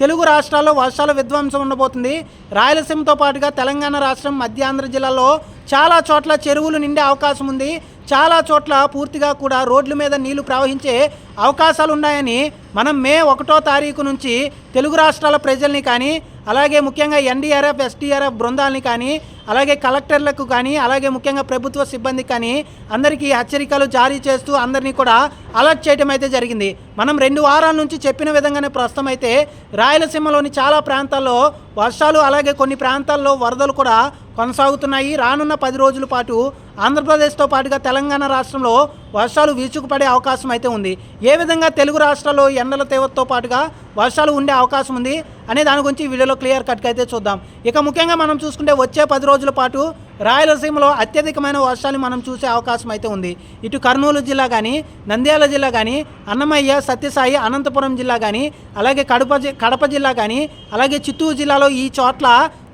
తెలుగు రాష్ట్రాల్లో వర్షాల విధ్వంసం ఉండబోతుంది. రాయలసీమతో పాటుగా తెలంగాణ రాష్ట్రం మధ్యాంధ్ర జిల్లాలో చాలా చోట్ల చెరువులు నిండే అవకాశం ఉంది. చాలా చోట్ల పూర్తిగా కూడా రోడ్ల మీద నీళ్ళు ప్రవహించే అవకాశాలు ఉన్నాయని మనం మే ఒకటో తారీఖు నుంచి తెలుగు రాష్ట్రాల ప్రజల్ని కానీ అలాగే ముఖ్యంగా ఎన్డీఆర్ఎఫ్ ఎస్డీఆర్ఎఫ్ బృందాలని కానీ అలాగే కలెక్టర్లకు కానీ అలాగే ముఖ్యంగా ప్రభుత్వ సిబ్బందికి కానీ అందరికీ హెచ్చరికలు జారీ చేస్తూ అందరినీ కూడా అలర్ట్ చేయడం అయితే జరిగింది. మనం రెండు వారాల నుంచి చెప్పిన విధంగానే ప్రస్తుతం అయితే రాయలసీమలోని చాలా ప్రాంతాల్లో వర్షాలు అలాగే కొన్ని ప్రాంతాల్లో వరదలు కూడా కొనసాగుతున్నాయి. రానున్న పది రోజుల పాటు ఆంధ్రప్రదేశ్తో పాటుగా తెలంగాణ రాష్ట్రంలో వర్షాలు వీచుకుపడే అవకాశం అయితే ఉంది. ఏ విధంగా తెలుగు రాష్ట్రాల్లో ఎండల తీవ్రతతో పాటుగా వర్షాలు ఉండే అవకాశం ఉంది అనే దాని గురించి వీడియోలో క్లియర్ కట్గా అయితే చూద్దాం. ఇక ముఖ్యంగా మనం చూసుకుంటే వచ్చే పది రోజుల పాటు రాయలసీమలో అత్యధికమైన వర్షాలు మనం చూసే అవకాశం అయితే ఉంది. ఇటు కర్నూలు జిల్లా కానీ నంద్యాల జిల్లా కానీ అన్నమయ్య సత్యసాయి అనంతపురం జిల్లా కానీ అలాగే కడప జి- కడప జిల్లా కానీ అలాగే చిత్తూరు జిల్లాలో ఈ చోట్ల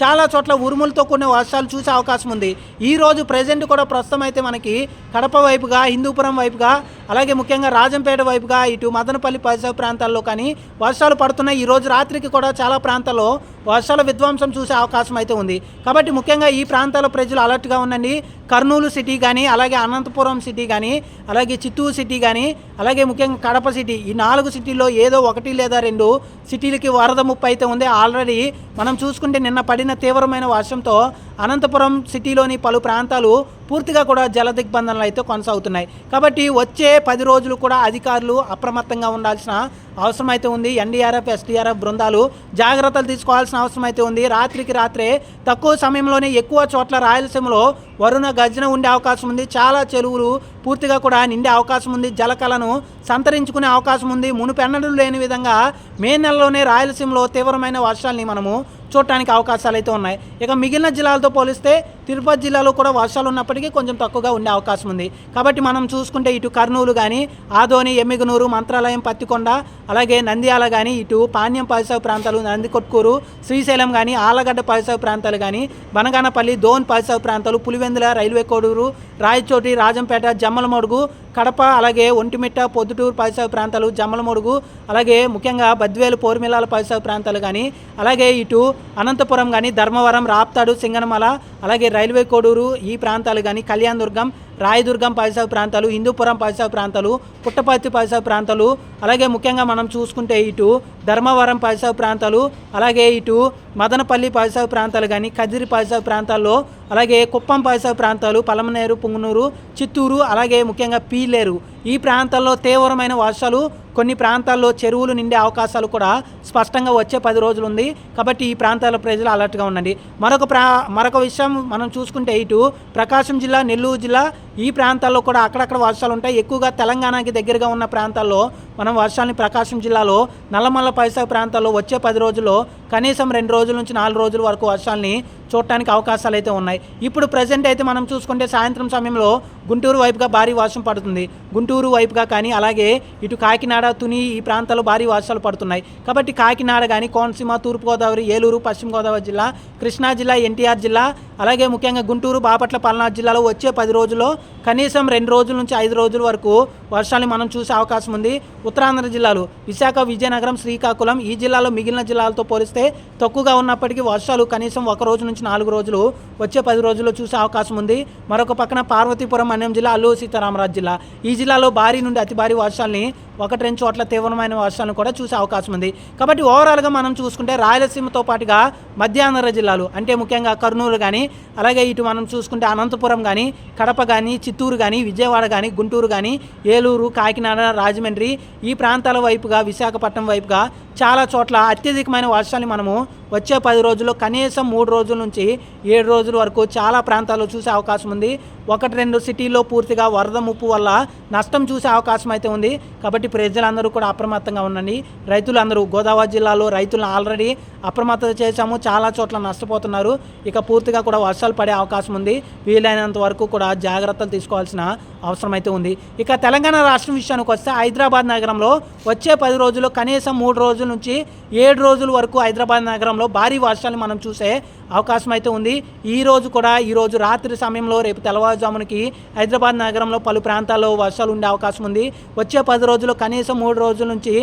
చాలా చోట్ల ఉరుములతో కూడిన వర్షాలు చూసే అవకాశం ఉంది. ఈ రోజు ప్రజెంట్ కూడా ప్రస్తుతం అయితే మనకి కడప వైపుగా హిందూపురం వైపుగా అలాగే ముఖ్యంగా రాజంపేట వైపుగా ఇటు మదనపల్లి పరిసర ప్రాంతాల్లో కానీ వర్షాలు పడుతున్నాయి. ఈ రోజు రాత్రికి కూడా చాలా ప్రాంతాల్లో వర్షాల విధ్వంసం చూసే అవకాశం అయితే ఉంది. కాబట్టి ముఖ్యంగా ఈ ప్రాంతాల ప్రజలు అలర్ట్గా ఉండండి. కర్నూలు సిటీ కానీ అలాగే అనంతపురం సిటీ కానీ అలాగే చిత్తూరు సిటీ కానీ అలాగే ముఖ్యంగా కడప సిటీ ఈ నాలుగు సిటీల్లో ఏదో ఒకటి లేదా రెండు సిటీలకి వరద ముప్పు అయితే ఉంది. ఆల్రెడీ మనం చూసుకుంటే నిన్న పడిన తీవ్రమైన వర్షంతో అనంతపురం సిటీలోని పలు ప్రాంతాలు పూర్తిగా కూడా జల దిగ్బంధనలు అయితే కొనసాగుతున్నాయి. కాబట్టి వచ్చే పది రోజులు కూడా అధికారులు అప్రమత్తంగా ఉండాల్సిన అవసరం అయితే ఉంది. ఎన్డీఆర్ఎఫ్ ఎస్డీఆర్ఎఫ్ బృందాలు జాగ్రత్తలు తీసుకోవాల్సిన అవసరం అయితే ఉంది. రాత్రికి రాత్రే తక్కువ సమయంలోనే ఎక్కువ చోట్ల రాయలసీమలో వరుణ గర్జన ఉండే అవకాశం ఉంది. చాలా చెరువులు పూర్తిగా కూడా నిండే అవకాశం ఉంది. జలకలను సంతరించుకునే అవకాశం ఉంది. మునుపెన్నడూ లేని విధంగా మే నెలలోనే రాయలసీమలో తీవ్రమైన వర్షాలని మనము చూడటానికి అవకాశాలు అయితే ఉన్నాయి. ఇక మిగిలిన జిల్లాలతో పోలిస్తే తిరుపతి జిల్లాలో కూడా వర్షాలు ఉన్నప్పటికీ కొంచెం తక్కువగా ఉండే అవకాశం ఉంది. కాబట్టి మనం చూసుకుంటే ఇటు కర్నూలు కానీ ఆదోని ఎమ్మిగనూరు మంత్రాలయం పత్తికొండ అలాగే నంద్యాల కానీ ఇటు పాణ్యం పరిసర ప్రాంతాలు నందికొట్కూరు శ్రీశైలం కానీ ఆలగడ్డ పరిసర ప్రాంతాలు కానీ బనగానపల్లి దోన్ పరిసర ప్రాంతాలు పులివెందుల రైల్వే కోడూరు రాయచోటి రాజంపేట జమ్మలమడుగు కడప అలాగే ఒంటిమిట్ట పొద్దుటూరు పరిసర ప్రాంతాలు జమ్మలమడుగు అలాగే ముఖ్యంగా బద్వేలు పోర్మిలాల పరిసర ప్రాంతాలు కానీ అలాగే ఇటు అనంతపురం కానీ ధర్మవరం రాప్తాడు సింగనమల అలాగే రైల్వే కోడూరు ఈ ప్రాంతాలు కానీ కళ్యాణదుర్గం రాయదుర్గం పరిసర ప్రాంతాలు హిందూపురం పరిసర ప్రాంతాలు పుట్టపర్తి పరిసర ప్రాంతాలు అలాగే ముఖ్యంగా మనం చూసుకుంటే ఇటు ధర్మవరం పరిసర ప్రాంతాలు అలాగే ఇటు మదనపల్లి పరిసర ప్రాంతాలు కానీ కదిరి పరిసర ప్రాంతాల్లో అలాగే కుప్పం పరిసర ప్రాంతాలు పలమనేరు పుంగనూరు చిత్తూరు అలాగే ముఖ్యంగా పీలేరు. ఈ ప్రాంతాల్లో తీవ్రమైన వర్షాలు కొన్ని ప్రాంతాల్లో చెరువులు నిండే అవకాశాలు కూడా స్పష్టంగా వచ్చే పది రోజులు ఉంది. కాబట్టి ఈ ప్రాంతాల ప్రజలు అలర్ట్గా ఉండండి. మరొక ప్రా మరొక విషయం మనం చూసుకుంటే ఇటు ప్రకాశం జిల్లా నెల్లూరు జిల్లా ఈ ప్రాంతాల్లో కూడా అక్కడక్కడ వర్షాలు ఉంటాయి. ఎక్కువగా తెలంగాణకి దగ్గరగా ఉన్న ప్రాంతాల్లో మనం వర్షాలని ప్రకాశం జిల్లాలో నల్లమల్ల పైసా ప్రాంతాల్లో వచ్చే పది రోజుల్లో కనీసం రెండు రోజుల నుంచి నాలుగు రోజుల వరకు వర్షాలని చూడటానికి అవకాశాలు అయితే ఉన్నాయి. ఇప్పుడు ప్రజెంట్ అయితే మనం చూసుకుంటే సాయంత్రం సమయంలో గుంటూరు వైపుగా భారీ వర్షం పడుతుంది. గుంటూరు వైపుగా కానీ అలాగే ఇటు కాకినాడ తుని ఈ ప్రాంతాల్లో భారీ వర్షాలు పడుతున్నాయి. కాబట్టి కాకినాడ కానీ కోనసీమ తూర్పుగోదావరి ఏలూరు పశ్చిమ గోదావరి జిల్లా కృష్ణా జిల్లా ఎన్టీఆర్ జిల్లా అలాగే ముఖ్యంగా గుంటూరు బాపట్ల పల్నాడు జిల్లాలో వచ్చే పది రోజుల్లో కనీసం రెండు రోజుల నుంచి ఐదు రోజుల వరకు వర్షాలు మనం చూసే అవకాశం ఉంది. ఉత్తరాంధ్ర జిల్లాలు విశాఖ విజయనగరం శ్రీకాకుళం ఈ జిల్లాలో మిగిలిన జిల్లాలతో పోలిస్తే తక్కువగా ఉన్నప్పటికీ వర్షాలు కనీసం ఒక రోజు నుంచి నాలుగు రోజులు వచ్చే పది రోజుల్లో చూసే అవకాశం ఉంది. మరొక పక్కన పార్వతీపురం అన్యం జిల్లా అల్లూరు సీతారామరాజు జిల్లా. ఈ జిల్లాలో భారీ నుండి అతి భారీ వర్షాలని ఒకటి రెండు చోట్ల తీవ్రమైన వర్షాలను కూడా చూసే అవకాశం ఉంది. కాబట్టి ఓవరాల్గా మనం చూసుకుంటే రాయలసీమతో పాటుగా మధ్యాంధ్ర జిల్లాలు అంటే ముఖ్యంగా కర్నూలు కానీ అలాగే ఇటు మనం చూసుకుంటే అనంతపురం కానీ కడప కానీ చిత్తూరు కానీ విజయవాడ కానీ గుంటూరు కానీ ఏలూరు కాకినాడ రాజమండ్రి ఈ ప్రాంతాల వైపుగా విశాఖపట్నం వైపుగా చాలా చోట్ల అత్యధికమైన వర్షాలు మనము వచ్చే పది రోజుల్లో కనీసం మూడు రోజుల నుంచి ఏడు రోజుల వరకు చాలా ప్రాంతాల్లో చూసే అవకాశం ఉంది. ఒకటి రెండు సిటీల్లో పూర్తిగా వరద ముప్పు వల్ల నష్టం చూసే అవకాశం అయితే ఉంది. కాబట్టి ప్రజలందరూ కూడా అప్రమత్తంగా ఉండండి. రైతులందరూ గోదావరి జిల్లాలో రైతులను ఆల్రెడీ అప్రమత్తం చేశాము. చాలా చోట్ల నష్టపోతున్నారు. ఇక పూర్తిగా కూడా వర్షాలు పడే అవకాశం ఉంది. వీలైనంత వరకు కూడా జాగ్రత్తలు తీసుకోవాల్సిన అవసరమైతే ఉంది. ఇక తెలంగాణ రాష్ట్రం విషయానికి వస్తే హైదరాబాద్ నగరంలో వచ్చే పది రోజులు కనీసం మూడు రోజుల నుంచి ఏడు రోజుల వరకు హైదరాబాద్ నగరంలో భారీ వర్షాలు మనం చూసే అవకాశం అయితే ఉంది. ఈ రోజు కూడా ఈ రోజు రాత్రి సమయంలో రేపు తెల్లవారుజామునకి హైదరాబాద్ నగరంలో పలు ప్రాంతాల్లో వర్షాలు ఉండే అవకాశం ఉంది. వచ్చే పది రోజులు కనీసం మూడు రోజుల నుంచి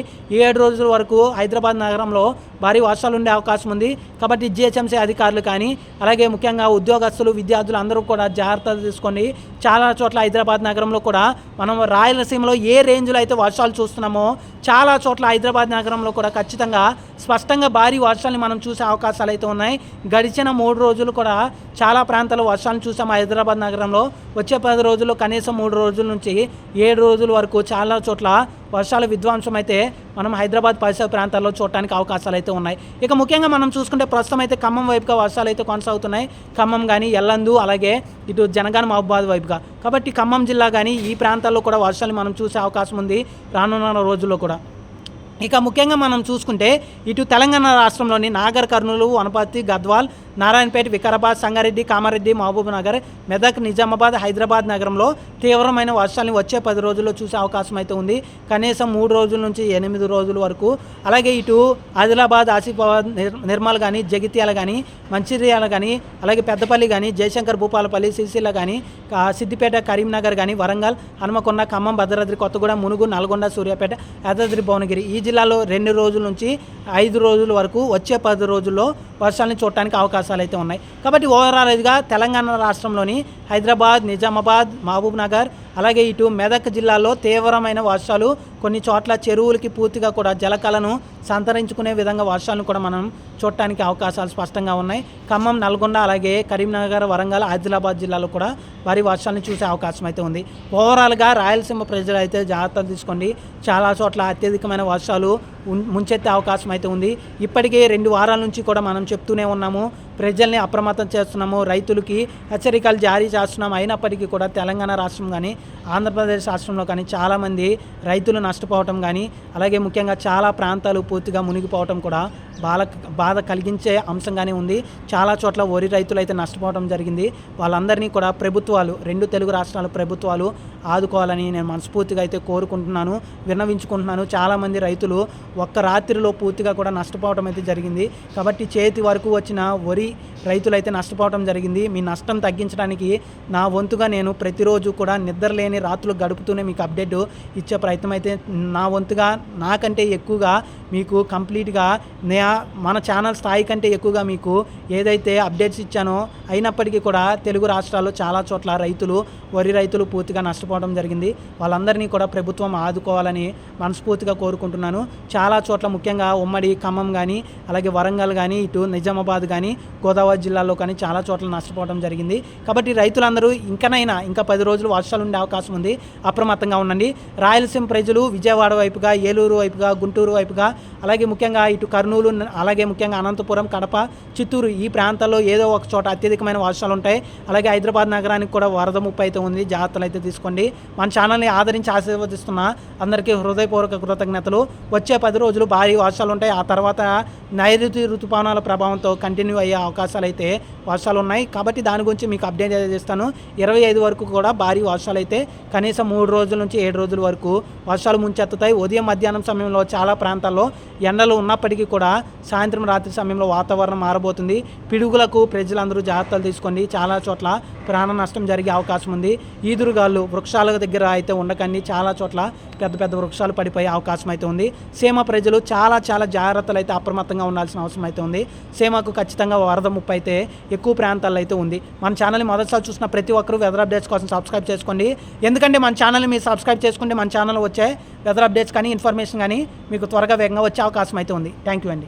ఏడు రోజుల వరకు హైదరాబాద్ నగరంలో భారీ వర్షాలు ఉండే అవకాశం ఉంది. కాబట్టి జిహెచ్ఎంసీ అధికారులు కానీ అలాగే ముఖ్యంగా ఉద్యోగస్తులు విద్యార్థులు అందరూ కూడా జాగ్రత్తలు తీసుకోండి. చాలా చోట్ల హైదరాబాద్ నగరంలో కూడా మనం రాయలసీమలో ఏ రేంజ్లో అయితే వర్షాలు చూస్తున్నామో చాలా చోట్ల హైదరాబాద్ నగరంలో కూడా ఖచ్చితంగా స్పష్టంగా భారీ వర్షాలని మనం చూసే అవకాశాలు అయితే ఉన్నాయి. గడిచి గడిచిన మూడు రోజులు కూడా చాలా ప్రాంతాలు వర్షాలు చూసాం. హైదరాబాద్ నగరంలో వచ్చే పది రోజుల్లో కనీసం మూడు రోజుల నుంచి ఏడు రోజుల వరకు చాలా చోట్ల వర్షాలు విధ్వంసం అయితే మనం హైదరాబాద్ పరిసర ప్రాంతాల్లో చూడటానికి అవకాశాలు అయితే ఉన్నాయి. ఇక ముఖ్యంగా మనం చూసుకుంటే ప్రస్తుతం అయితే ఖమ్మం వైపుగా వర్షాలు అయితే కొనసాగుతున్నాయి. ఖమ్మం కానీ ఎల్లందు అలాగే ఇటు జనగాన మహబాద్ వైపుగా. కాబట్టి ఖమ్మం జిల్లా కానీ ఈ ప్రాంతాల్లో కూడా వర్షాలు మనం చూసే అవకాశం ఉంది రానున్న రోజుల్లో కూడా. ఇక ముఖ్యంగా మనం చూసుకుంటే ఇటు తెలంగాణ రాష్ట్రంలోని నాగర్ కర్నూలు వనపర్తి గద్వాల్ నారాయణపేట వికారాబాద్ సంగారెడ్డి కామారెడ్డి మహబూబ్ నగర్ మెదక్ నిజామాబాద్ హైదరాబాద్ నగరంలో తీవ్రమైన వర్షాలను వచ్చే పది రోజుల్లో చూసే అవకాశం అయితే ఉంది. కనీసం మూడు రోజుల నుంచి ఎనిమిది రోజుల వరకు. అలాగే ఇటు ఆదిలాబాద్ ఆసిఫాబాద్ నిర్ నిర్మల్ కానీ జగిత్యాల కానీ మంచిర్యాల కానీ అలాగే పెద్దపల్లి కానీ జయశంకర్ భూపాలపల్లి సిరిసిల్ల కానీ సిద్దిపేట కరీంనగర్ కానీ వరంగల్ హనుమకొండ ఖమ్మం భద్రాద్రి కొత్తగూడెం మునుగు నల్గొండ సూర్యాపేట యాదాద్రి భువనగిరి ఈ జిల్లాలో రెండు రోజుల నుంచి ఐదు రోజుల వరకు వచ్చే పది రోజుల్లో వర్షాలను చూడటానికి అవకాశం అవకాశాలు అయితే ఉన్నాయి. కాబట్టి ఓవరాల్గా తెలంగాణ రాష్ట్రంలోని హైదరాబాద్ నిజామాబాద్ మహబూబ్ నగర్ అలాగే ఇటు మెదక్ జిల్లాలో తీవ్రమైన వర్షాలు కొన్ని చోట్ల చెరువులకి పూర్తిగా కూడా జలకలను సంతరించుకునే విధంగా వర్షాలను కూడా మనం చూడటానికి అవకాశాలు స్పష్టంగా ఉన్నాయి. ఖమ్మం నల్గొండ అలాగే కరీంనగర్ వరంగల్ ఆదిలాబాద్ జిల్లాలో కూడా భారీ వర్షాలను చూసే అవకాశం అయితే ఉంది. ఓవరాల్గా రాయలసీమ ప్రజలు అయితే జాగ్రత్తలు తీసుకోండి. చాలా చోట్ల అత్యధికమైన వర్షాలు ముంచెత్తే అవకాశం అయితే ఉంది. ఇప్పటికే రెండు వారాల నుంచి కూడా మనం చెప్తూనే ఉన్నాము ప్రజల్ని అప్రమత్తం చేస్తున్నాము రైతులకి హెచ్చరికలు జారీ చేస్తున్నాం అయినప్పటికీ కూడా తెలంగాణ రాష్ట్రం కానీ ఆంధ్రప్రదేశ్ రాష్ట్రంలో కానీ చాలామంది రైతులు నష్టపోవటం కానీ అలాగే ముఖ్యంగా చాలా ప్రాంతాలు పూర్తిగా మునిగిపోవటం కూడా బాధ బాధ కలిగించే అంశంగానే ఉంది. చాలా చోట్ల వరి రైతులు అయితే నష్టపోవడం జరిగింది. వాళ్ళందరినీ కూడా ప్రభుత్వాలు రెండు తెలుగు రాష్ట్రాల ప్రభుత్వాలు ఆదుకోవాలని నేను మనస్ఫూర్తిగా అయితే కోరుకుంటున్నాను విన్నవించుకుంటున్నాను. చాలామంది రైతులు ఒక్క రాత్రిలో పూర్తిగా కూడా నష్టపోవడం అయితే జరిగింది. కాబట్టి చేతి వరకు వచ్చిన వరి రైతులు అయితే నష్టపోవడం జరిగింది. మీ నష్టం తగ్గించడానికి నా వంతుగా నేను ప్రతిరోజు కూడా నిద్ర నిద్రలేని రాత్రులు గడుపుతూనే మీకు అప్డేట్ ఇచ్చే ప్రయత్నం అయితే నా వంతుగా నాకంటే ఎక్కువగా మీకు కంప్లీట్గా నే మన ఛానల్ స్థాయి కంటే ఎక్కువగా మీకు ఏదైతే అప్డేట్స్ ఇచ్చానో అయినప్పటికీ కూడా తెలుగు రాష్ట్రాల్లో చాలా చోట్ల రైతులు వరి రైతులు పూర్తిగా నష్టపోవడం జరిగింది. వాళ్ళందరినీ కూడా ప్రభుత్వం ఆదుకోవాలని మనస్ఫూర్తిగా కోరుకుంటున్నాను. చాలా చోట్ల ముఖ్యంగా ఉమ్మడి ఖమ్మం కానీ అలాగే వరంగల్ కానీ ఇటు నిజామాబాద్ కానీ గోదావరి జిల్లాలో కానీ చాలా చోట్ల నష్టపోవడం జరిగింది. కాబట్టి రైతులందరూ ఇంకనైనా ఇంకా పది రోజులు వర్షాలు ఉండే అవకాశం ఉంది. అప్రమత్తంగా ఉండండి. రాయలసీమ ప్రజలు విజయవాడ వైపుగా ఏలూరు వైపుగా గుంటూరు వైపుగా అలాగే ముఖ్యంగా ఇటు కర్నూలు అలాగే ముఖ్యంగా అనంతపురం కడప చిత్తూరు ఈ ప్రాంతాల్లో ఏదో ఒక చోట అత్యధికమైన వర్షాలు ఉంటాయి. అలాగే హైదరాబాద్ నగరానికి కూడా వరద ముప్పు అయితే ఉంది. జాగ్రత్తలు అయితే తీసుకోండి. మన ఛానల్ని ఆదరించి ఆశీర్వదిస్తున్న అందరికీ హృదయపూర్వక కృతజ్ఞతలు. వచ్చే పది రోజులు భారీ వర్షాలు ఉంటాయి. ఆ తర్వాత నైరుతి ఋతుపవనాల ప్రభావంతో కంటిన్యూ అయ్యే అవకాశాలు అయితే వర్షాలు ఉన్నాయి. కాబట్టి దాని గురించి మీకు అప్డేట్ చేస్తాను. ఇరవై ఐదు వరకు కూడా భారీ వర్షాలు అయితే కనీసం మూడు రోజుల నుంచి ఏడు రోజుల వరకు వర్షాలు ముంచెత్తుతాయి. ఉదయం మధ్యాహ్నం సమయంలో చాలా ప్రాంతాల్లో ఎండలు ఉన్నప్పటికీ కూడా సాయంత్రం రాత్రి సమయంలో వాతావరణం మారబోతుంది. పిడుగులకు ప్రజలందరూ జాగ్రత్తలు తీసుకోండి. చాలా చోట్ల ప్రాణ నష్టం జరిగే అవకాశం ఉంది. ఈదురుగాళ్ళు వృక్షాల దగ్గర అయితే ఉండకండి. చాలా చోట్ల పెద్ద పెద్ద వృక్షాలు పడిపోయే అవకాశం అయితే ఉంది. సీమ ప్రజలు చాలా చాలా జాగ్రత్తలు అయితే అప్రమత్తంగా ఉండాల్సిన అవసరం అయితే ఉంది. సీమకు ఖచ్చితంగా వరద ముప్పు అయితే ఎక్కువ ప్రాంతాల్లో అయితే ఉంది. మన ఛానల్ని మొదటిసారి చూసిన ప్రతి ఒక్కరూ వెదర్ అప్డేట్స్ కోసం సబ్స్క్రైబ్ చేసుకోండి. ఎందుకంటే మన ఛానల్ని మీరు సబ్స్క్రైబ్ చేసుకుంటే మన ఛానల్ వచ్చే వెదర్ అప్డేట్స్ కానీ ఇన్ఫర్మేషన్ కానీ మీకు త్వరగా వేగంగా వచ్చే అవకాశం అయితే ఉంది. థ్యాంక్ యూ అండి.